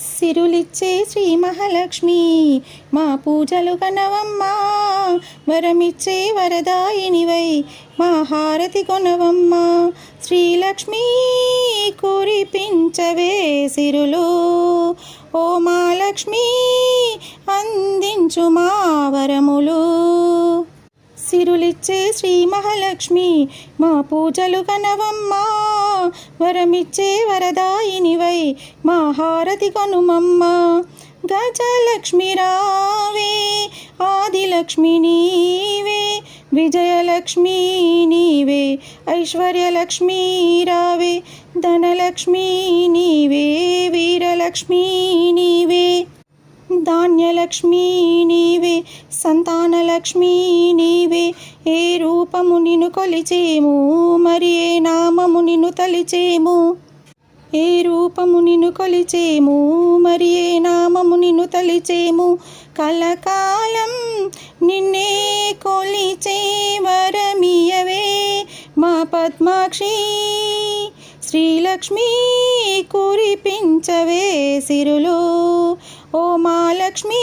సిరులిచ్చే శ్రీ మహాలక్ష్మి మా పూజలు కనవమ్మా వరమిచ్చే వరదాయినివై మా హారతి కొనవమ్మా. శ్రీలక్ష్మి కురిపించవే సిరులు. ఓ మా లక్ష్మి అందించు మా వరములు. సిరులిచ్చే శ్రీ మహాలక్ష్మి మా పూజలు కనవమ్మా వరమిచ్చే వరదాయినివై మా హారతి కొనుమమ్మ. గజలక్ష్మి రావే ఆదిలక్ష్మి నీవే విజయలక్ష్మి నీవే ఐశ్వర్యలక్ష్మి రావే ధనలక్ష్మి నీవే వీరలక్ష్మి నీవే ధాన్యలక్ష్మి నీవే సంతానలక్ష్మి నీవే ఏ రూపము నిన్ను కొలిచేము మరి ఏ నామము నిన్ను తలిచేము? ఏ రూపము నిన్ను కొలిచేము మరి ఏ నామము నిన్ను తలిచేము? కలకాలం నిన్నే కొలిచే వరమియవే మా పద్మాక్షి శ్రీలక్ష్మి కురిపించవే సిరులు. ఓ మా లక్ష్మీ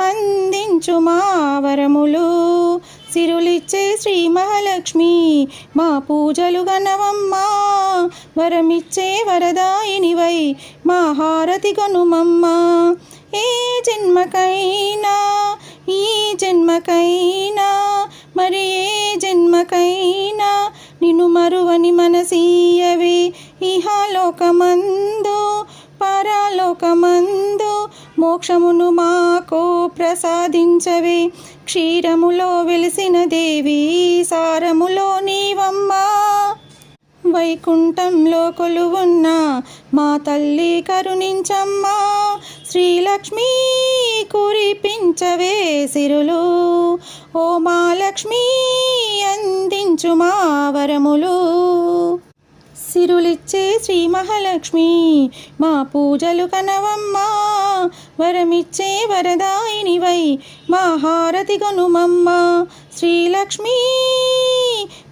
అందించు మా వరములు. సిరులిచ్చే శ్రీ మహాలక్ష్మి మా పూజలు గనవమ్మా వరమిచ్చే వరదాయినివై మా హారతి కొనుమమ్మ. ఏ జన్మకైనా ఈ జన్మకైనా మరి ఏ జన్మకైనా నిన్ను మరువని మనసీయవే. ఇహలోకమందు మోక్షమును మాకు ప్రసాదించవే. క్షీరములో వెలిసిన దేవి సారములో నీవమ్మా. వైకుంఠంలో కొలువున్న మా తల్లి కరుణించమ్మా. శ్రీలక్ష్మి కురిపించవే సిరులు. ఓ మా లక్ష్మి అందించు మా వరములు. సిరులిచ్చే శ్రీ మహాలక్ష్మి. మా పూజలు కనవమ్మా వరమిచ్చే వరదాయినివై. మా హారతి కొనుమమ్మ శ్రీలక్ష్మి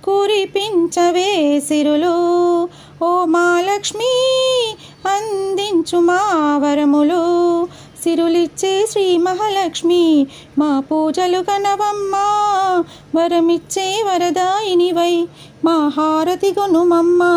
కురిపించవే సిరులు. ఓ మా లక్ష్మి అందించు మా వరములు. సిరులిచ్చే శ్రీ మహాలక్ష్మి మా పూజలు కనవమ్మా వరమిచ్చే వరదాయినివై. మహారతి హారతి కొనుమమ్మా